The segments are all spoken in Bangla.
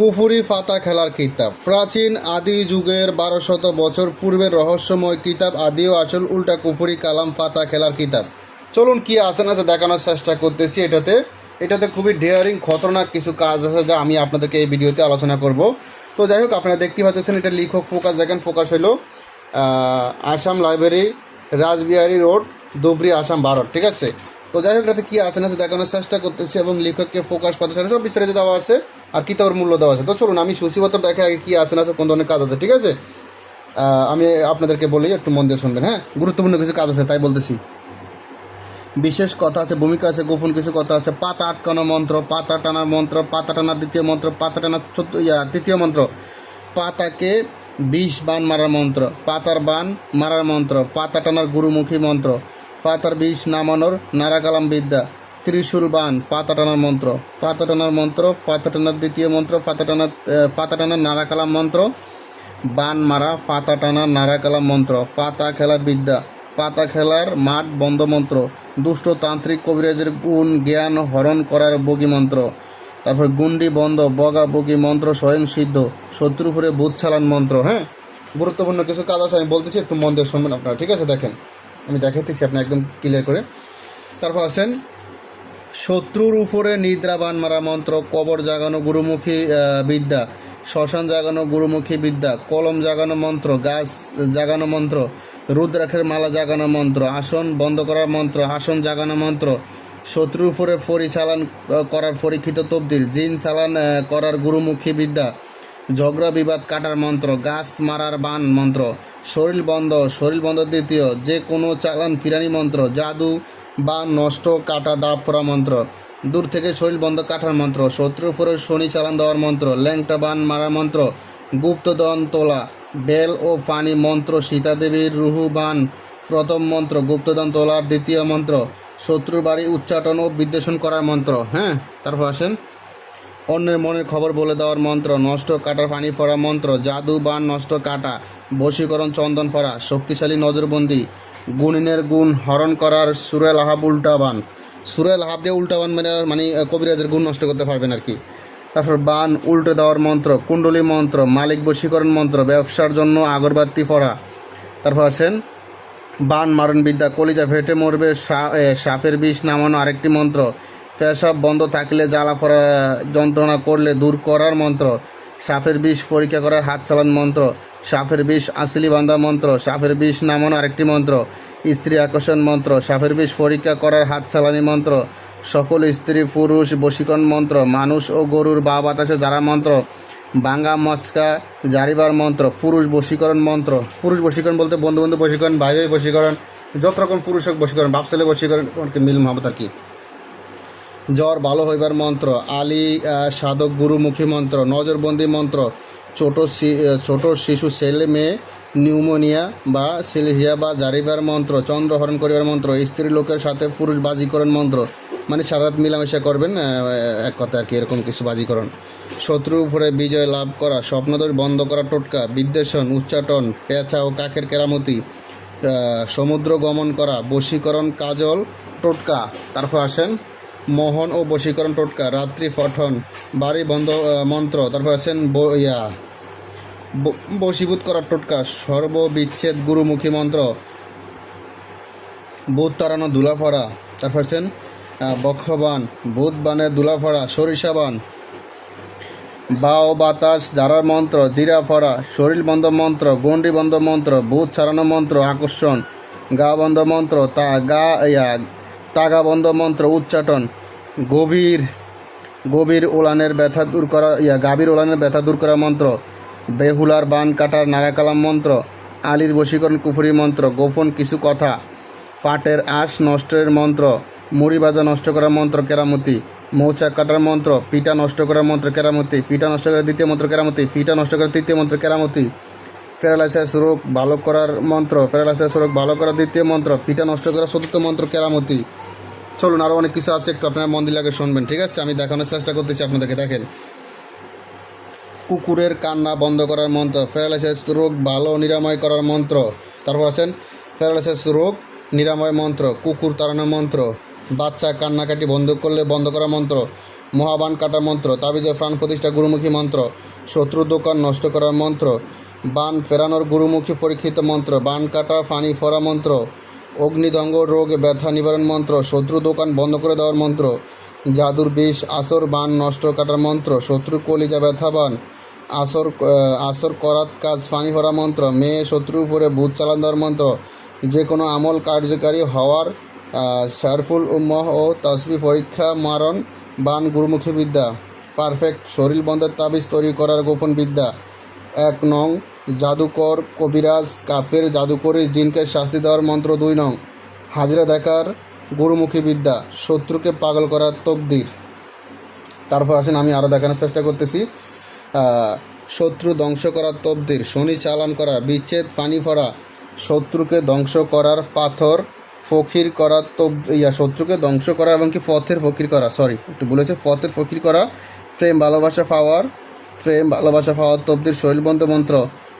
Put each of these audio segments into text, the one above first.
কুফুরি ফাতা খেলার কিতাব। প্রাচীন আদি যুগের বারোশত বছর পূর্বের রহস্যময় কিতাব আদি ও আসল উল্টা কুফুরি কালাম ফাতা খেলার কিতাব। চলুন কি আছে না দেখানোর চেষ্টা করতেছি এটাতে। এটাতে খুবই ডেয়ারিং খতরনাক কিছু কাজ আছে যা আমি আপনাদেরকে এই ভিডিওতে আলোচনা করব। তো যাই হোক, আপনারা দেখতে পাচ্ছেন এটা লিখক ফোকাস, দেখেন ফোকাস হলো আসাম লাইব্রেরি, রাসবিহারী রোড, ধুবড়ি, আসাম ভারত ঠিক আছে? তো যাই হোক, এটাতে কী আছে না দেখানোর চেষ্টা করতেছি এবং লেখককে ফোকাস পাতে সব বিস্তারিত দেওয়া আছে। আর কিতাবের মূল্য দেওয়া আছে? তো চলুন, আমি সূচিপত্র দেখে আগে কী আছে না আছে, কোন ধরনের কাজ আছে, ঠিক আছে? আমি আপনাদেরকে বলি, একটু মন দিয়ে শুনবেন হ্যাঁ? গুরুত্বপূর্ণ কিছু কাজ আছে, তাই বলতেছি। বিশেষ কথা আছে, ভূমিকা আছে, গোপন কিছু কথা আছে, পাতা আটকানো মন্ত্র, পাতা টানার মন্ত্র, পাতা টানার দ্বিতীয় মন্ত্র, পাতা টানার চতুর্থ ইয়া, তৃতীয় মন্ত্র। পাতাকে বিষ বান মারার মন্ত্র, পাতার বান মারার মন্ত্র, পাতা টানার গুরুমুখী মন্ত্র, পাতার বিষ নামানোর নারাকালাম বিদ্যা। ত্রিশূল বান পাতা টানার মন্ত্র। পাতা টানার মন্ত্র, পাতা টানার দ্বিতীয় মন্ত্র, পাতা টানার পাতা টানার নারাকালাম মন্ত্র। বান মারা, পাতা টানা নারাকালা মন্ত্র। পাতা খেলার বিদ্যা, পাতা খেলার মাঠ বন্ধ মন্ত্র। দুষ্ট তান্ত্রিক কবিরাজের গুণ, জ্ঞান হরণ করার বগি মন্ত্র। তারপর গুন্ডি বন্ধ, বগা বগি মন্ত্র স্বয়ং সিদ্ধ, শত্রু ফুরে ভূত ছালান মন্ত্র হ্যাঁ? গুরুত্বপূর্ণ কিছু কাজ আছে, আমি বলতেছি, একটু মন দিয়ে শুনবেন আপনারা, ঠিক আছে? দেখেন, আমি দেখাইতেছি, আপনি একদম ক্লিয়ার করে। তারপর আছেন শত্রুর উপরে নিদ্রাবান মারা মন্ত্র, কবর জাগানো গুরুমুখী বিদ্যা, শ্মশান জাগানো গুরুমুখী বিদ্যা, কলম জাগানো মন্ত্র, গাছ জাগানো মন্ত্র, রুদ্রাক্ষের মালা জাগানো মন্ত্র, আসন বন্ধ করার মন্ত্র, আসন জাগানো মন্ত্র, শত্রুর উপরে পরিচালন করার পরীক্ষিত তবদির, জিন চালান করার গুরুমুখী বিদ্যা, ঝগড়া বিবাদ কাটার মন্ত্র, গাছ মারার বান মন্ত্র, শরীর বন্ধ শরীর বন্ধ দ্বিতীয়, যে কোনো চালান ফিরানি মন্ত্র, জাদু বা নষ্ট কাটা ডাব পড়া মন্ত্র। দূর থেকে শরীর বন্ধ কাটার মন্ত্র, শত্রুর উপরে শনি চালান দেওয়ার মন্ত্র, ল্যাংটা বান মারার মন্ত্র গুপ্তদন তোলা বেল ও পানি মন্ত্র, সীতাদেবীর রুহু বান, প্রথম মন্ত্র গুপ্তদন তোলার দ্বিতীয় মন্ত্র, শত্রুর বাড়ি উচ্চাটন ও বিদ্বেষণ করার মন্ত্র হ্যাঁ? তারপর আসেন। অন্যের মনের খবর বলে দেওয়ার মন্ত্র, নষ্ট কাটার পানি পড়া মন্ত্র, জাদু বান নষ্ট কাটা, বশীকরণ চন্দন পড়া শক্তিশালী নজরবন্দি গুণিনের গুণ হরণ করার সুরেল আহাব উল্টাবান। সুরেল আহাব দিয়ে উল্টাবান মানে মানে কবিরাজের গুণ নষ্ট করতে পারবেন আর কি। তারপর বান উল্টে দেওয়ার মন্ত্র, কুণ্ডলী মন্ত্র, মালিক বশীকরণ মন্ত্র, ব্যবসার জন্য আগরবাতি পড়া তারপর আছেন, বান মারণ বিদ্যা কলিজা ফেটে মরবে সাপের বিষ নামানো আরেকটি মন্ত্র। পেশাব বন্ধ থাকলে জ্বালা পড়া যন্ত্রণা করলে দূর করার মন্ত্র। সাপের বিষ পরীক্ষা করার হাত চালান মন্ত্র। সাপের বিষ আসলি বান্ধা মন্ত্র, সাফের বিষ নামানো আরেকটি মন্ত্র। স্ত্রী আকর্ষণ মন্ত্র, সাফের বিষ পরীক্ষা করার হাত চালানি মন্ত্র। সকল স্ত্রী, পুরুষ, বশীকরণ মন্ত্র, মানুষ ও গরুর বা বাতাসে যারা মন্ত্র। বাঙ্গা, মস্কা, জারিবার মন্ত্র, পুরুষ বশীকরণ মন্ত্র। পুরুষ বশীকরণ বলতে বন্ধু বন্ধু বশীকরণ ভাই ভাই বশীকরণ, যত রকম পুরুষ হোক বশীকরণ, বাপ ছেলে বশীকরণ মিল মহাবত আর কি। জ্বর ভালো হইবার মন্ত্র, আলী সাধক, গুরুমুখী মন্ত্র, নজরবন্দি মন্ত্র ছোট ছোট শিশু ছেলে মেয়ে, নিউমোনিয়া বা সিলহিয়া বা জারিবার মন্ত্র চন্দ্রহরণ করিবার মন্ত্র, স্ত্রী লোকের সাথে পুরুষ বাজিকরণ মন্ত্র। মানে সারা রাত মিলামেশা করবেন এক কথা আর কি, এরকম কিছু বাজিকরণ। শত্রুর উপরে বিজয় লাভ করা, স্বপ্নদোষ বন্ধ করা টোটকা, বিদ্বেষণ, উচ্চাটন, পেঁচা ও কাকের কেরামতি সমুদ্র গমন করা, বশীকরণ কাজল, টোটকা। তারপর আসেন মোহন ও বশীকরণ টোটকা, রাত্রি পঠন, বাড়ি বন্ধ মন্ত্র, তারপর আছেন ইয়া বশীভূত করার টোটকা, সর্ববিচ্ছেদ গুরুমুখী মন্ত্র ভূত তাড়ানো দুলাফড়া, তারপর আছেন বক্ষবান ভূত বানের দুলাফড়া সরিষাবান বাও বাতাস জারার মন্ত্র, জিরা ফড়া, শরীর বন্ধ মন্ত্র গন্ডি বন্ধ মন্ত্র ভূত ছাড়ানো মন্ত্র, আকর্ষণ, গা বন্ধ মন্ত্র, তা, গা, ইয়া, তাগা বন্ধ মন্ত্র, উচ্চাটন গভীর গভীর ওলানের ব্যথা দূর করা, ইয়া, গাভীর ওলানের ব্যথা দূর করা মন্ত্র, বেহুলার বান কাটার নারাকালাম মন্ত্র, আলীর বশীকরণ কুফুরি মন্ত্র, গোপন কিছু কথা, পাটের আঁশ নষ্টের মন্ত্র, মুড়ি ভাজা নষ্ট করার মন্ত্র, কেরামতি, মৌচাক কাটার মন্ত্র পিটা নষ্ট করার মন্ত্র, কেরামতি, পিঠা নষ্ট করার দ্বিতীয় মন্ত্র, কেরামতি, পিঠা নষ্ট করার তৃতীয় মন্ত্র, কেরামতি প্যারালাইসিস রোগ ভালো করার মন্ত্র প্যারালাইসিস রোগ ভালো করার দ্বিতীয় মন্ত্র ফিটা নষ্ট করার চতুর্থ মন্ত্র, কেরামতি চলুন আরও অনেক কিছু আছে, একটু আপনারা মন দিয়ে লাগে শুনবেন, ঠিক আছে? আমি দেখানোর চেষ্টা করতেছি আপনাদেরকে, দেখেন। কুকুরের কান্না বন্ধ করার মন্ত্র, প্যারালাইসিস রোগ ভালো নিরাময় করার মন্ত্র। তারপর আছেন, প্যারালাইসিস রোগ নিরাময় মন্ত্র, কুকুর তাড়ানোর মন্ত্র, বাচ্চা কান্নাকাটি বন্ধ করলে বন্ধ করার মন্ত্র, মহাবান কাটার মন্ত্র, তাবিজে প্রাণ প্রতিষ্ঠা গুরুমুখী মন্ত্র, শত্রু দোকান নষ্ট করার মন্ত্র, বান ফেরানোর গুরুমুখী পরীক্ষিত মন্ত্র, বান কাটা ফানি ফরা মন্ত্র অগ্নিদঙ্গ, রোগ, ব্যথা নিবারণ মন্ত্র, শত্রু দোকান বন্ধ করে দেওয়ার মন্ত্র, জাদুর বিষ, আসর বান নষ্ট কাটার মন্ত্র, শত্রু কলিজা ব্যথা বান, আসর আসর করাত কাজ ফানি ভরা মন্ত্র, মেয়ে শত্রুর উপরে বুধ চালান দেওয়ার মন্ত্র যে কোনো আমল কার্যকারী হওয়ার শারফুল উম্মহ ও তসবি পরীক্ষা, মারণ, বান, গুরুমুখী বিদ্যা, পারফেক্ট শরীর বন্ধের তাবিজ তৈরি করার গোপন বিদ্যা, এক নং জাদুকর কবিরাজ কাফের জাদুকরি জিনকে শাস্তি দেওয়ার মন্ত্র দুই নং। হাজরা দেখার গুরুমুখী বিদ্যা, শত্রুকে পাগল করার তকদির। তারপর আসেন আমি আরও দেখানোর চেষ্টা করতেছি। শত্রু ধ্বংস করার তবদির শনি চালান করা, বিচ্ছেদ, পানি ফরা শত্রুকে ধ্বংস করার পাথর, ফকির করার তব, ইয়া, শত্রুকে ধ্বংস করা এবং কি পথের ফকির করা সরি একটু বলেছে পথের ফকির করা, প্রেম, ভালোবাসা পাওয়ার, প্রেম, ভালোবাসা পাওয়ার তবদির শৈলবন্ধ মন্ত্র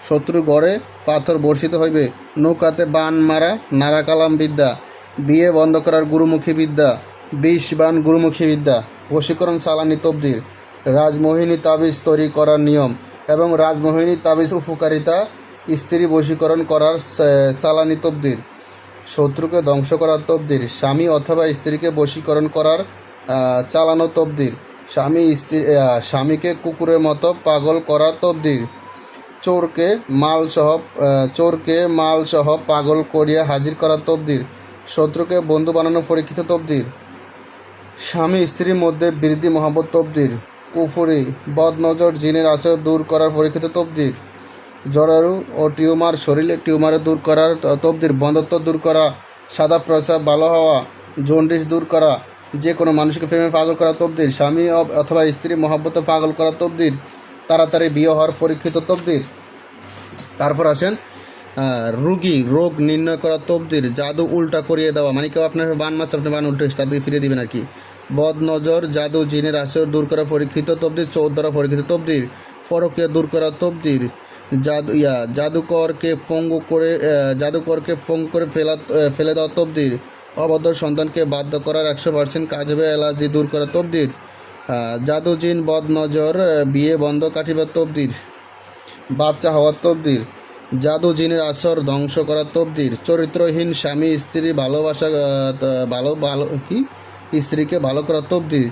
শত্রু গড়ে পাথর বর্ষিত হইবে। নৌকাতে বান মারা নারাকালাম বিদ্যা। বিয়ে বন্ধ করার গুরুমুখী বিদ্যা। বিষ বান গুরুমুখী বিদ্যা। বশীকরণ চালানি তবদির রাজমোহিনী তাবিজ তৈরি করার নিয়ম এবং রাজমোহিনী তাবিজ উপকারিতা স্ত্রী বশীকরণ করার সা- চালানি তবদির শত্রুকে ধ্বংস করার তবদির স্বামী অথবা স্ত্রীকে বশীকরণ করার চালানো তবদির স্বামী স্ত্রী স্বামীকে কুকুরের মতো পাগল করার তবদির চোরকে মাল সহ চোরকে মাল সহ পাগল করিয়া হাজির করার তবদির। শত্রুকে বন্ধু বানানো পরীক্ষিত তবদির। স্বামী স্ত্রীর মধ্যে বৃদ্ধি মহাবত তবদির। কুফুরি, বদনজর, জিনের আচর দূর করার পরীক্ষিত তবদির। জরারু ও টিউমার, শরীরে টিউমারে দূর করার তবদির, বন্ধত্ব দূর করা, সাদা প্রস্রাব ভালো হওয়া, জন্ডিস দূর করা, যে কোনো মানুষকে প্রেমে পাগল করা তবদির। স্বামী অথবা স্ত্রী মহাব্বতে পাগল করা তবদির। তাড়াতাড়ি বিয়ে হওয়ার পরীক্ষিত তবদির তারপর আসেন রুগী রোগ নির্ণয় করা তবদির জাদু উল্টা করিয়ে দেওয়া। মানে কেউ আপনার বান মাছ আপনি বান উল্টে তার দিকে ফিরে দিবেন আর কি। বদ নজর জাদু, জিনের আসর দূর করা পরীক্ষিত তবদির চৌদ দ্বারা পরীক্ষিত তবদির ফরকে দূর করা তবদির জাদু, ইয়া, জাদুকরকে পঙ্গু করে জাদুকরকে পঙ্গু করে ফেলা ফেলে দেওয়া তবদির অবদ্ধ সন্তানকে বাধ্য করার একশো পার্সেন্ট কাজ হবে অ্যালার্জি দূর করা তবদির জাদু জিন বদ নজর বিয়ে বন্ধ কাটিবার তবদির। বাচ্চা হওয়ার তবদির। জাদু জিনের আসর ধ্বংস করার তবদির। চরিত্রহীন স্বামী স্ত্রী ভালোবাসা ভালো ভালো, কি? স্ত্রীকে ভালো করার তবদির।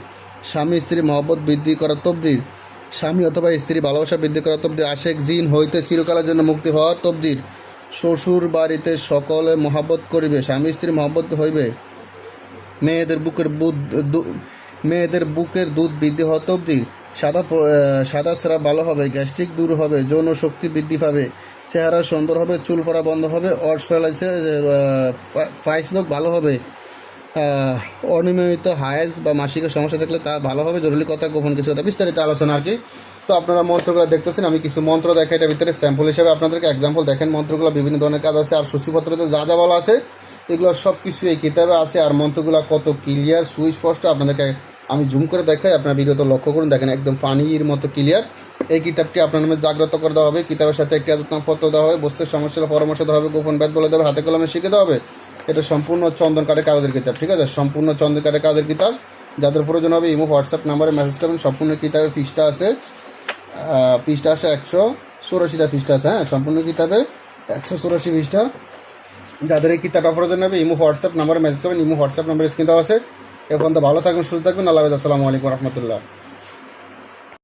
স্বামী স্ত্রী মহব্বত বৃদ্ধি করার তবদির। স্বামী অথবা স্ত্রী ভালোবাসা বৃদ্ধি করার তবদির। আশেক জিন হইতে চিরকালের জন্য মুক্তি হওয়ার তবদির। শ্বশুর বাড়িতে সকলে মহাব্বত করিবে। স্বামী স্ত্রী মহব্বত হইবে। মেয়েদের বুকের বুধ মেয়েদের বুকের দুধ বৃদ্ধি হওয়া তবদি সাদা সাদা স্রাব ভালো হবে, গ্যাস্ট্রিক দূর হবে, যৌন শক্তি বৃদ্ধি পাবে, চেহারা সুন্দর হবে, চুল পড়া বন্ধ হবে অর্স ফাইস লোক ভালো হবে। অনিয়মিত হায়েজ বা মাসিকের সমস্যা থাকলে তা ভালো হবে, জরুরি কথা, গোপন কিছু কথা, বিস্তারিত আলোচনা আর কি। তো আপনারা মন্ত্রগুলো দেখতেছেন, আমি কিছু মন্ত্র দেখা এটার ভিতরে স্যাম্পল হিসেবে আপনাদেরকে এক্সাম্পল দেখেন, মন্ত্রগুলো বিভিন্ন ধরনের কাজ আছে, আর সূচিপত্রতে যা যা বলা আছে এগুলো সব কিছু এই কিতাবে আছে আর মন্ত্রগুলো কত ক্লিয়ার সুস্পষ্ট। আপনাদেরকে আমি জুম করে দেখাই, আপনার ভিডিওতে লক্ষ্য করুন, দেখেন একদম পানির মতো ক্লিয়ার এই কিতাবটি আপনার নামে জাগ্রত করে দেওয়া হবে, কিতাবের সাথে একটি পত্র দেওয়া হবে বস্তুর সমস্যার পরামর্শ দেওয়া হবে, গোপন ব্যাধ বলে দেবে হাতে কলমে শিখে দেওয়া হবে। এটা সম্পূর্ণ চন্দন কাঠের কাগজের কিতাব, ঠিক আছে? সম্পূর্ণ চন্দন কাঠের কাগজের কিতাব। যাদের প্রয়োজন হবে ইমো, হোয়াটসঅ্যাপ নাম্বারে মেসেজ করবেন, সম্পূর্ণ কিতাবে ফিসটা আছে। পৃষ্ঠা আছে একশো চৌরাশিটা পৃষ্ঠা আছে হ্যাঁ সম্পূর্ণ কিতাবে একশো চৌরাশি পৃষ্ঠা। যাদের এই কিতাবটা প্রয়োজন হবে। ইমু হোয়াটসঅ্যাপ নাম্বারে মেসেজ করবেন। ইমু হোয়াটসঅ্যাপ নাম্বার স্ক্রিন দেওয়া আছে। এ পর্যন্ত ভালো থাকবেন, সুস্থ থাকবেন। আল্লাহ আসসালামু আলাইকুম রহমতুল্লাহ।